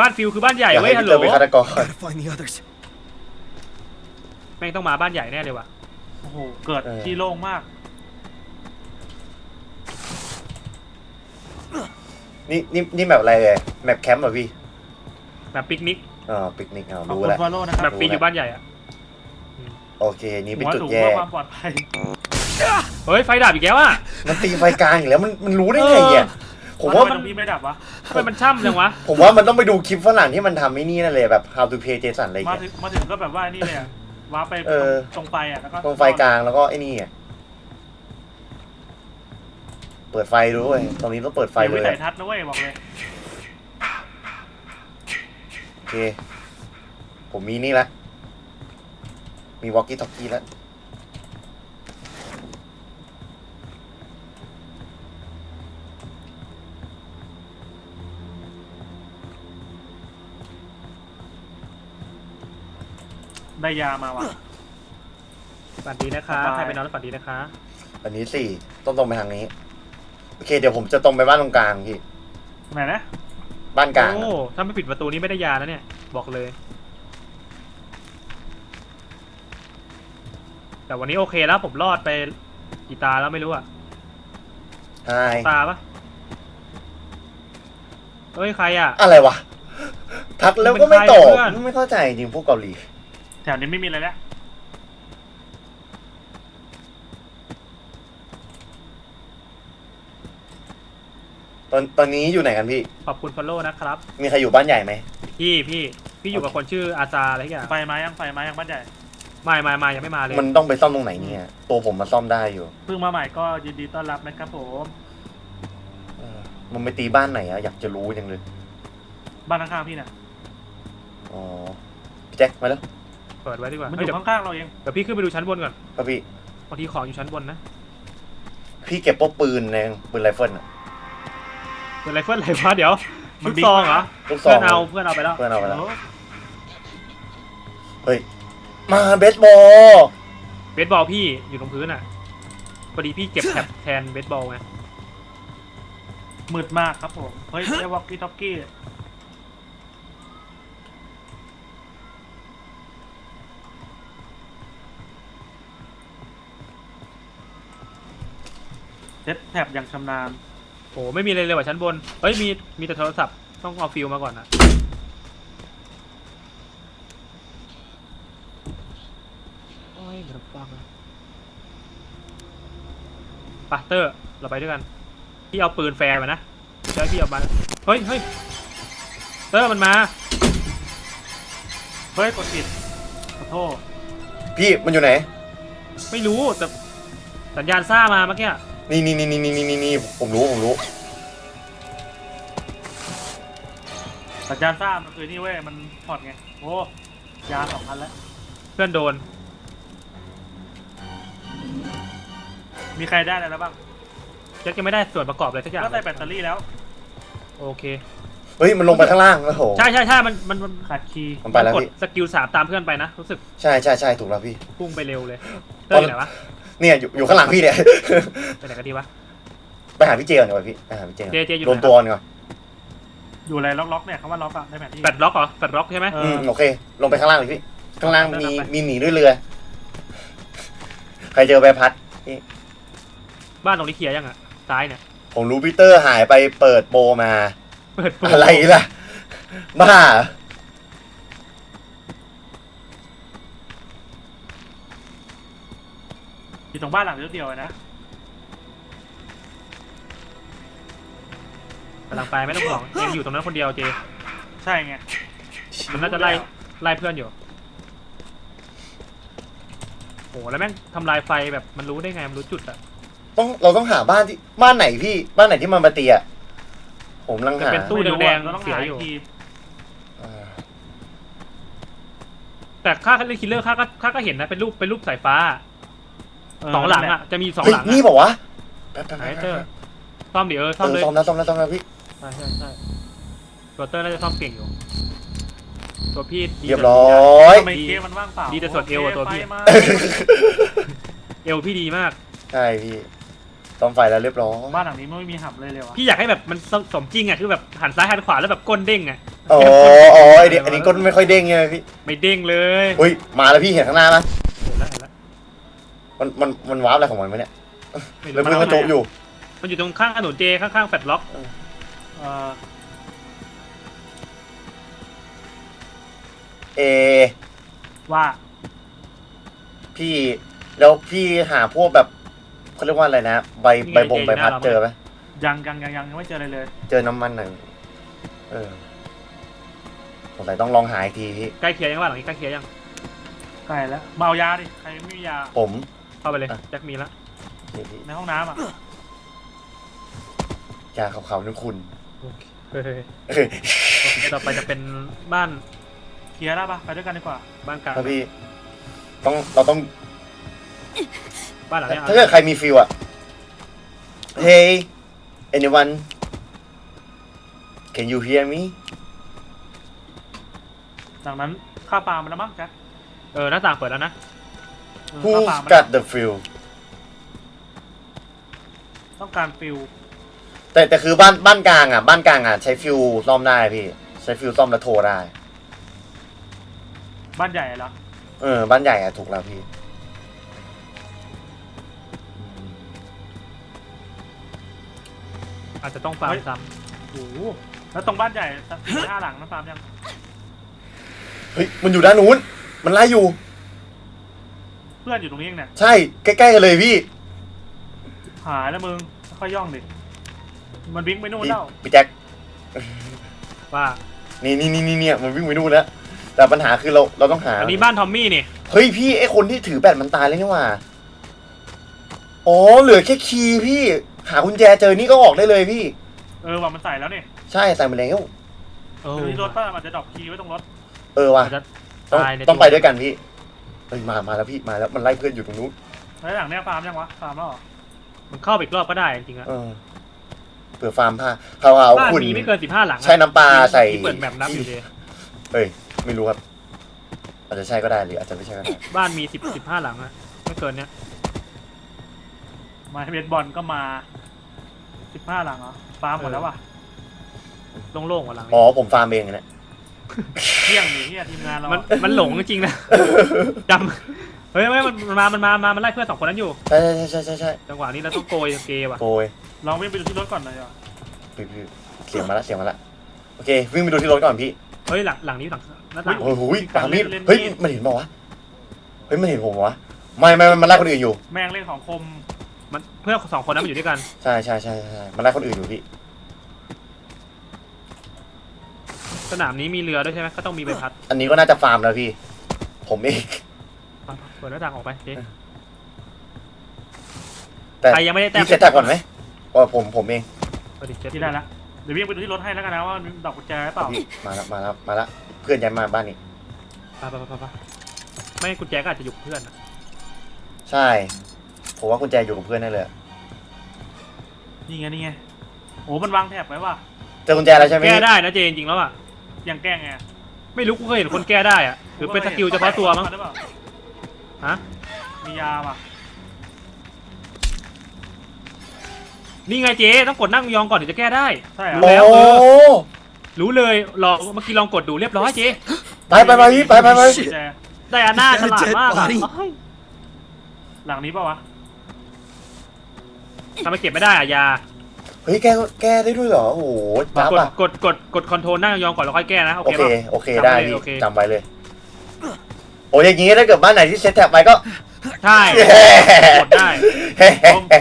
บ้านฟิวคือบ้านใหญ่อยากเว้ยให้ฮัลพี่โหลเตอร์เป็นฆาตกร Gotta find the others. แม่งต้องมาบ้านใหญ่แน่เลยว่ะโอ้โห เกิดเออ ที่โล่งมาก นี่นี่นี่แบบอะไรเลยแมปแคมป์เหรอพี่แบบปิกนิกอ๋อปิกนิกเอาขอบรู้คุณแล้ว ฟอลโล่นะคแบรับบฟรีอยู่บ้านใหญ่อะโอเค นี่เป็นหัวจุดสูงแย่ เพื่อความปลอดภัย เฮ้ยไฟดับอีกแล้วอะมันตีไฟกลางอีกแล้วมันมันรู้ได้ไงเนี่ย ผมว่าว่า ทำไมตรงนี้ไม่ดับวะทำไมมันช่ำจังวะ ผมว่ามันต้องไปดูคลิปฝรั่งที่มันทำไอ้นี่นั่นเลยแบบ how to play Jason อะไรอย่างมาเงี้ย ถึงมาถึงก็แบบว่านี่เลยอะว้าร์ปไปเออ ตรงไฟอะแล้วก็ตรงไฟกลางแล้วก็ไอ้นี่อะเปิดไฟด้วยตรงนี้ต้องเปิดไฟไฟเลวิยสัยทัศน์นะเว้ยบอกเลยโอเค ผมมีนี่ละมีวอกกี้ท็อกกี้แล้ว ได้ยามาว่ะ ฝันดีนะคะสบาย ใครไปนอนแล้วฝันดีนะคะ อันนี้สี่ต้องตรงไปทางนี้ โอเค เดี๋ยวผมจะตรงไปบ้านตรงกลางพี่ ไหนนะ บ้านกลางโอ้อะถ้าไม่ปิดประตูนี้ไม่ได้ยาแล้วเนี่ย บอกเลย แต่วันนี้โอเคแล้วผมรอดไปกี่ตาแล้วไม่รู้อะใช่ตาปะเฮ้ยใครอะ อะไรวะ ทักแล้วก็ไม่ตอบ มันเป็นใครเพื่อน ไม่เข้าใจจริงพวกเกาหลี แถวนี้ไม่มีอะไรแล้วตอนตอนนี้อยู่ไหนกันพี่ ขอบคุณฟอลโล่นะครับ มีใครอยู่บ้านใหญ่ไหม พี่พี่พี่อยู่กับคนชื่ออาซาอะไรอย่างไฟมายังไฟมายังบ้านใหญ่ไม่ไม่ไม่ยังไม่มาเลย มันต้องไปซ่อมตรงไหนเนี่ย ตัวผมมาซ่อมได้อยู่เพิ่งมาใหม่ก็ยินดีต้อนรับนะครับผมเออมันไปตีบ้านไหนอะอยากจะรู้จังเลย บ้านข้างๆพี่น่ะอ๋อพี่แจ็คมาแล้ว เปิดไว้ดีกว่ามันอเฮ้ยยู่เดี๋ยวข้างๆเราเองเดี๋ยวพี่ขึ้นไปดูชั้นบนก่อนครับพี่ บางทีของอยู่ชั้นบนนะพี่เก็บพวกปืนในปืนไรเฟิลอะ เป็นไรเฟิลอะไรวะเดี๋ยวมัชุนดบิ๊ก ซองเหรอลูกซอเพื่องนเอาเพื่อนเอาไปแล้วเพื่อนเอาไปแล้วโอ้เฮ้ย มาเบสบอล เบสบอลพี่อยู่ตรงพื้นอะพอดีพี่เก็บแท็บแทนเบสบอลไงมืดมากครับผม เฮ้ยได้วอกกี้ท็อกกี้ เซตแท็บอย่างชำนาญโอ้ไม่มีอะไรเลยว่ะชั้นบน เฮ้ยมีมีแต่โทรศัพท์ต้องเอาฟิลมาก่อนนะโอ้ยมันฟังปะเตอร์เราไปด้วยกัน พี่เอาปืนแฟร์มานะแล้วพี่เอามาเฮ้ยเฮ้ยเตอร์มันมา เฮ้ยกดผิดขอโทษพี่มันอยู่ไหน ไม่รู้แต่สัญญาณซ่ามาเมื่อกี้ นี่นี่นี่นี่นี่นี่นี่ผมรู้ผมรู้ สัญญาณซ่ามันคือนี่เว้ย มันพอดไง โอ้ยาสองพันแล้ว เพื่อนโดน มีใครได้อะไรแล้วบ้างแจ็คยังไม่ได้ส่วนประกอบอะไรสักอย่างก็ใส่แบตเตอรี่แล้ว โอเค เฮ้ย มันลงไปข้างล่างแล้วโห ใช่ใช่ใช่มันมันมันขาดคีย์มันไปแล้วกดพี่ สกิลสามตามเพื่อนไปนะ รู้สึก ใช่ใช่ใช่ถูกแล้วพี่ พุ่งไปเร็วเลยเต้ยไหนวะ เนี่ยอยู่อยู่ข้างหลังพี่เนี่ย ไปไหนกันดีวะ ไปหาพี่เจก่อนดีกว่าพี่ไปหาพี่เจก่อนเจเจอยู่รวมไหนตัวกันก่อนอยู่อะไรล็อกๆเนี่ยคำว่าล็อกอะในแผนที่แฟดล็อกเหรอแฟดล็อกใช่ไหม เออือมโอเค ลงไปข้างล่างเลยพี่ ข้างล่างมีไปไปมีหนีด้วยเรือ ใครเจอใบพัดนี่บ้านตรงนี้เคลียร์ยังอะซ้ายเนี่ยผมรู้พีเตอร์หายไปเปิดโปรมา เปิดโปอะไรล่ะ บ้า อยู่ตรงบ้านหลังเดียวๆนะกำลังไปไม่ต้องห่วงยังอยู่ตรงนั้นคนเดียวเจใช่ไงมันน่าจะไล่ไล่เพื่อนอยู่โอ้แล้วแม่งทำลายไฟแบบมันรู้ได้ไงมันรู้จุดอะต้องเราต้องหาบ้านที่บ้านไหนพี่บ้านไหนที่มันมาเตียผมกำลังจะหาเป็นตู้ไม่รู้แดอะงเราๆต้องเสียหาอยู่อีกทีอ่าแต่ค่าเล่นคิลเลอร์ค่าก็ค่าก็เห็นนะเป็นรูปเป็นรูปสายฟ้าเสองหลังนั่นแอะจะมีสองเฮ้ยหลังนี่อะบอกว่าวะแป๊บแป๊บไหนแป๊บเตอแป๊ร์บซ่อมเดี๋ยวเออเอซ่อมอเลยซ่อมแล้วซ่อมแล้วซ่อมแล้วพี่ใช่ใช่ใช่ตัวเตอร์น่าจะซ่อมเก่งอยู่ ตัวพี่ดีเรียบร้อยทำไมเคสมันว่างเปล่าดีแต่ส่วนเอวอะตัวพี่โคไฟมาเอวพี่ดีมาก ใช่พี่ซ่อมไฟแล้วเรียบร้อยบ้านหลังนี้ไม่มีหับเลยเลยวะพี่อยากให้แบบมันสสมจริงอะคือแบบหันซ้ายหันขวาแล้วแบบก้นเด้งอะอ๋ออ๋อไอเด็กอันนี้ก็ไม่ค่อยเด้งใช่ไหมพี่ไม่เด้งเลย อุ้ยมาแล้วพี่เห็นข้างหน้ามั้ยเห็นแล้วเห็นแล้ว มันมันมันวาร์ปอะไรของมันวะเนี่ยไม่แล้วรู้เพื่อนก็โจะอยู่ มันอยู่ตรงข้างถนนเจข้างๆแฟลตล็อกเออเอ ว่าพี่แล้วพี่หาพวกแบบเขาเรียกว่าอะไรนะใบใบบงใบพัดเจอไหมยังยังยังยังยังไม่เจออะไรเลย เจอน้ำมันหนังเออสงสัยต้องลองหาอีกทีพี่ใกล้เคลียร์ยังว่าหลังนี้ใกล้เคลียร์ยัง ใกล้แล้วมาเอายาดิ ใครไม่มียา ผม เข้าไปเลยอะแจ็คมีแล้วนี่พี่ในห้องน้ำอะยาขาวๆนั่นคุณเฮ้ยเออโอเคต่อไปจะเป็นบ้านเคลียร์ได้ปะไปด้วยกันดีกว่า บ้านกลางถ้าพี่ ต้องเราต้อง บ้านหลังเนี้ยถ้าเกิดใครมีฟิลอะ Hey anyone can you hear me จากนั้นค่าปลามันแล้วมั้งแจ๊คเออหน้าต่างเปิดแล้วนะ เออ Who ค่าปลามัน got the feel ต้องการฟิลแต่แต่คือบ้านบ้านกลางอะ บ้านกลางอะ ใช้ฟิวซ่อมได้พี่ ใช้ฟิวซ่อมแล้วโทรได้ บ้านใหญ่เหรอเออ บ้านใหญ่อะ ถูกแล้วพี่ อาจจะต้องฟาร์มซ้โอ้โหแล้วตรงบ้านใหญ่สักสี่ห้าหลังนะฟาร์มยังเฮ้ย มันอยู่ด้านนู้น มันไล่อยู่เพื่อนอยู่ตรงนี้เองเนี่ยใช่ ใกล้ๆกันเลยพี่หายแล้วมึงค่อยๆย่องดิมันวิ่งไปนู่นพี่แล้วพี่แจ็คำว่านี่นี่นี่นี่เนี่ยมันวิ่งไปนู่นแล้วแต่ปัญหาคือเราเราต้องหาอันนี้บ้านทอมมี่นี่เฮ้ยพี่ไอคนที่ถือแบตมันตายแล้วนี่หว่าอ๋อเหลือแค่คีย์พี่ หากุญแจเจอนี่ก็ออกได้เลยพี่ เออว่ามันใส่แล้วเนี่ยใช่ใส่มาแล้วเออเดี๋ยวที่รถป้ามันจะดรอปคีย์ไว้ตรงรถเออว่ะอาจจะต้องตายในต้องตัวไปด้วยกันพี่ เฮ้ยมามาแล้วพี่มาแล้วมันไล่เพื่อนอยู่ตรงนู้นแล้วหลังเนี้ยฟาร์มยังวะฟาร์มแล้วเหรอมันเข้าไปอีกรอบก็ได้จริงๆอะเออเผื่อฟาร์มผ้าเขาเอาบ้านคุณมีไม่เกินสิบห้าหลังอะใช้น้ำปลาใส่ ที่เปิดแบบนับอยู่ดีเฮ้ยไม่รู้ครับอาจจะใช่ก็ได้หรืออาจจะไม่ใช่ก็ได้บ้านมีสิบสิบห้าหลังอะไม่เกินเนี้ยไมาเบสบอลก็มาสิบห้าหลังเหรอฟาร์มหมดแล้ววะโล่งๆกว่าหลังอ๋อผมฟาร์มเองนะ เที่ยงอยู่ที่ทีมงานเรามันมันหลงจริงๆนะจำเฮ้ยไม่มันมันมามันมามามันไล่เพื่อนสองคนนั้นอยู่ ใช่ใช่ใช่ใช่ใช่จังหวะนี้เราต้องโกยเกย์ว่ะโกยลองวิ่งไปดูที่รถก่อนหน่อยดีกว่าพี่พี่เสียงมาละเสียงมาละโอเควิ่งไปดูที่รถก่อนพี่เฮ้ยหลังหลังนี้หลังหน้าต่างโอ้โหปามีดเฮ้ยมันเห็นเปล่าวะเฮ้ยมันเห็นผมวะไม่ไม่ไม่มันไล่คนอื่นอยู่ แม่งเล่นของคมมันเพื่อนสองคนนั้นมันอยู่ด้วยกันใช่ใช่ใช่ใช่มันไล่คนอื่นอยู่พี่ สนามนี้มีเรือด้วยใช่ไหมก็ต้องมีใบพัดอันนี้ก็น่าจะฟาร์มแล้วพี่ ผมเองอะเปิดหน้าต่างออกไปเจ๊แต่ ใครยังไม่ได้แต้มพี่เซตแต่ก่อนไหมว่าผมผมเองเปิดดิเจ็ดที่ได้ละเดี๋ยววิ่งไปดูที่รถให้แล้วกันนะว่ามีดอกกุญแจหรือเปล่าพี่มาแล้วมาแล้วมาแล้วเพื่อนย้ายมาบ้านนี้ไปไปไปไปไปไม่กุญแจก็อาจจะอยู่กับเพื่อนอะใช่ ผมว่ากุญแจอยู่กับเพื่อนแน่เลย นี่ไงนี่ไงโอ้มันวางแถบไว้ว่ะเจอกุญแจแล้วใช่ไหมแก้พี่ได้นะเจจริงๆแล้วอะ ยังแกล้งไงไม่รู้กูเคยเห็นคนแก้ได้อะหรือเป็นสกิลเฉพาะตัวมั้งหรือเปล่าฮะมียาว่ะนี่ไงเจ๊ต้องกดนั่งยองก่อนถึงจะแก้ได้ใช่เหรรู้อแล้วโอ้รู้เลยลองเมื่อกี้ลองกดดูเรียบร้อยเจ๊ไปไปไปพี่ไปไปไปกุญแจไดอาน่าฉลาดมากอะเฮ้ยหลังนี้เปล่าวะทำไมเก็บไม่ได้อะยา เฮ้ยแกแกได้ด้วยเหรอโอ้โหกจับดอะกดกดกดคอนโทรลนั่งยองก่อนแล้วค่อยแก้นะ โอโอเคเคป่ะ โอเคจำได้ไว้เลยพี่โอเค จำไว้เลย โอ้ยอย่างงี้ถ้าเกิดบ้านไหนที่เซตแท็บไปก็ ใช่เย้กดได้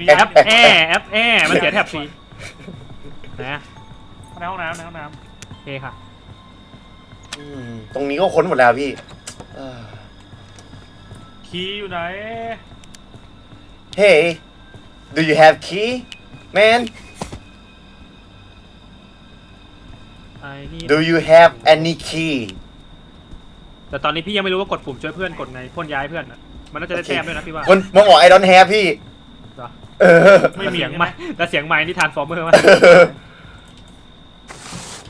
มีแอแอปปแอแอปแอมันเสียแท็บฟรีนะในห้องน้ำในห้องน้โอเคค่ะ อืมตรงนี้ก็ค้นหมดแล้วพี่เอ้อำคีย์อยู่ไหน Hey do you have key man ไอ้นี่ do you have any key แต่ตอนนี้พี่ยังไม่รู้ว่ากดปุ่มช่วยเพื่อนกดไงพ่นย้ายเพื่อนอะมันน่าจะได้แต้มด้วยนะพี่ว่ามันมันบอก I don't have พี่ เหรอเออ ไม่เสียงไม้แต่เสียงไม้นี่ทานฟอร์เมอร์มา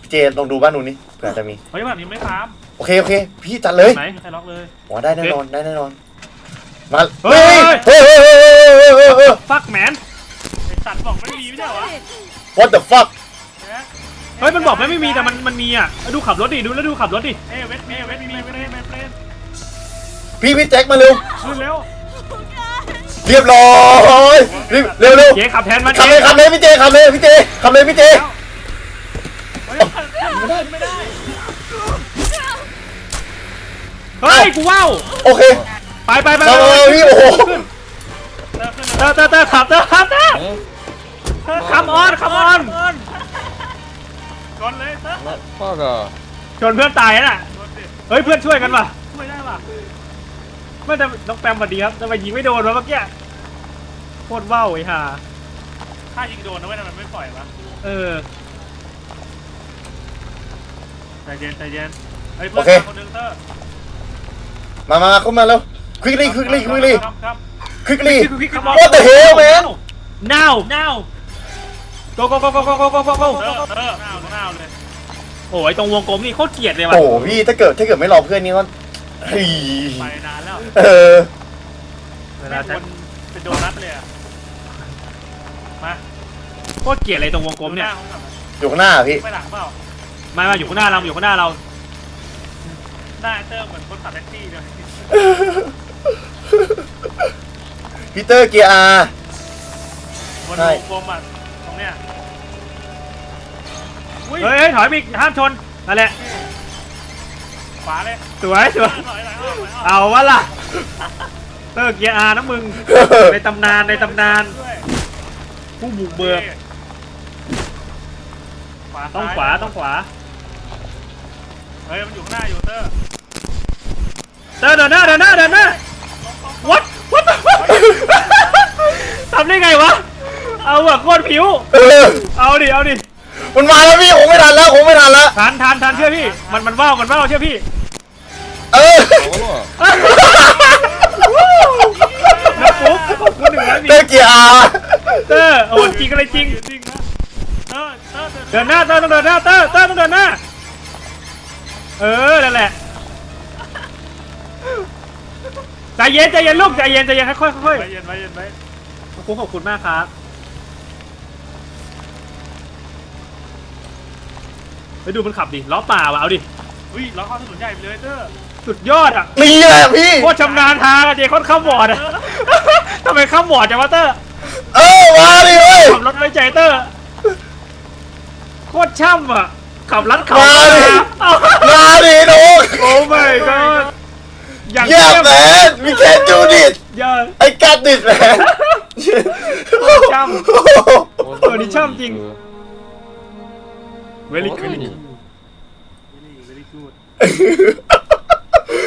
พี่เจลองดูบ้านนู้นนี่เผื่อจะมี เฮ้ยแบบนี้ไม่ฟาร์มโอเค โอเค พี่จัดเลยไหนไม่มีใครล็อกเลย หมอได้แน่นอนได้แน่นอน มาเฮ้เฮ้ยยเฮ้ยเฮ้ยเฮ้ยเฮ้ยเฮ้ยเฮ้ย ฟักแมนไอ้สัตว์บอกไม่มีไม่ใช่เหรอวะ what the fuck นะ เฮ้ยมันบอกไม่ไม่มีแต่มันมันมีอะดูขับรถดิดูแล้วดูขับรถดิเอ้ยเวทเอ้ยเวทมีเวทเวทเวทพี่พี่แจ็คมาเร็ว ขึ้นเร็วเรียบร้อยรีบเร็วเร็วเจ๊ขับแทนมันขับเลยขับเลยพี่เจขับเลยพี่เจขับเลยพี่เจเฮ้ยไม่ได้ไม่ได้เฮ้ยกูว้าวโอเคไปไปไปมามามาพี่โอ้โหเต้เตอเตอเตอขับเตอขับเตอขับออนขับออน ก่อนเลยเติม Motherfucker. ชนเพื่อนตายน่ะโดนสิเฮ้ยเพื่อนช่วยกันว่ะช่วยได้ป่ะไม่แต่น้องแปมสวัสดีครับทำไมยิงไม่โดนวะเมื่อกี้โคตรว้าวไอ้ห่าถ้ายิงโดนนะเว้ยทำไมไม่ปล่อยวะเออใจเย็นใจเย็นเฮ้ยเพื่อนคนนึงเตอร์มามาเข้ามาเร็ว quickly quickly quickly ครับครับ quickly ควิกควิก What the hell man now now go go go go go go go go go เตอร์เตอร์หน้าวหน้าวเลยโอ้ยตรงวงกลมนี่โคตรเกลียดเลยว่ะโอ้โหพี่ถ้าเกิดถ้าเกิดไม่รอเพื่อนนี่ก็เฮ้ยไปนานแล้วเออเวไม่ลาคจะวรเป็นโดนัทเลยอะมาโคตรเกลียดเลยตรงวงกลมเนี่ยอยู่ข้างหน้าพี่ไปหลังเปล่ามามาอยู่ข้างหน้าเราอยู่ข้างหน้าเราหน้าเตอร์เหมือนคนขับแท็กซี่เลยพีเตอร์เกียร์อาร์บนใช่วงกลมอะตรงเนี้ย อุ้ยเฮ้ยเฮ้ยถอยไปอีกห้ามชนนั่นแหละขวาเลยสวยสวยถอยหลังออกถอยออกเอาวะล่ะเตอร์เกียร์อาร์นะมึง ในตำนานในตำนาน ด้วยผู้บุกเบิกขวาต้องขวาต้องขวา เฮ้ยมันอยู่ข้างหน้าอยู่เตอร์เตอร์เดินหน้าเดินหน้าเดินหน้า what what the fuck ทำได้ไงวะ เอาอะโคตรผิวเออเอาดิ เอาดิ มันมาแล้วพี่ผมไม่ทันแล้วผมไม่ทันแล้วทันทันทันเชื่อพี่ มันมันว่าวมันว่าวเชื่อพี่เออ Hallå? นะปุ๊บขอบคุณหนึ่งร้อยเตอร์เกียร์อาร์เตอร์โอ้จริงอะไรจริง จริงนะเตอร์เตอร์เดินหน้าเตอร์ต้องเดินหน้าเตอร์เตอร์ต้องเดินหน้า เออนั่นแหละใจเย็นใจเย็นลูกใจเย็นใจเย็นค่อยๆค่อยไปเย็นไปเย็นไปๆขอบคุณขอบคุณมากครับ ไปดูมันขับดิล้อเปล่าอะเอาดิอุ้ยล้อเข้าถนนใหญ่ไปเลยเตอร์สุดยอดอะนี่แหละพี่ โคตรชำนาญทางอะเจโคตรข้ามบอร์ดอะทำไมข้ามบอร์ดจังวะเตอร์เออมาดิเว้ย ขับรถไว้ใจเตอร์โคตรช่ำอะขับลัดเขามาดิ เอามาดิน้องโอ้ my god อย่างเยี่ยมเยี่ยมแมนมีแค่ดูดิเยอะไอ้กัดดิดแมนจ What Ôi, đi chăm chinh. very Ủa, good cái gì? นี่ very good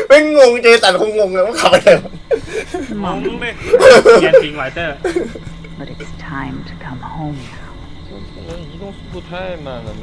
ไม่งงเจสันคงงงเลยว่าขับอะไรวะ งงเลย เรียนจริงไวเตอร์ But it's time to come home now. Så, men, 移动速度太慢了，没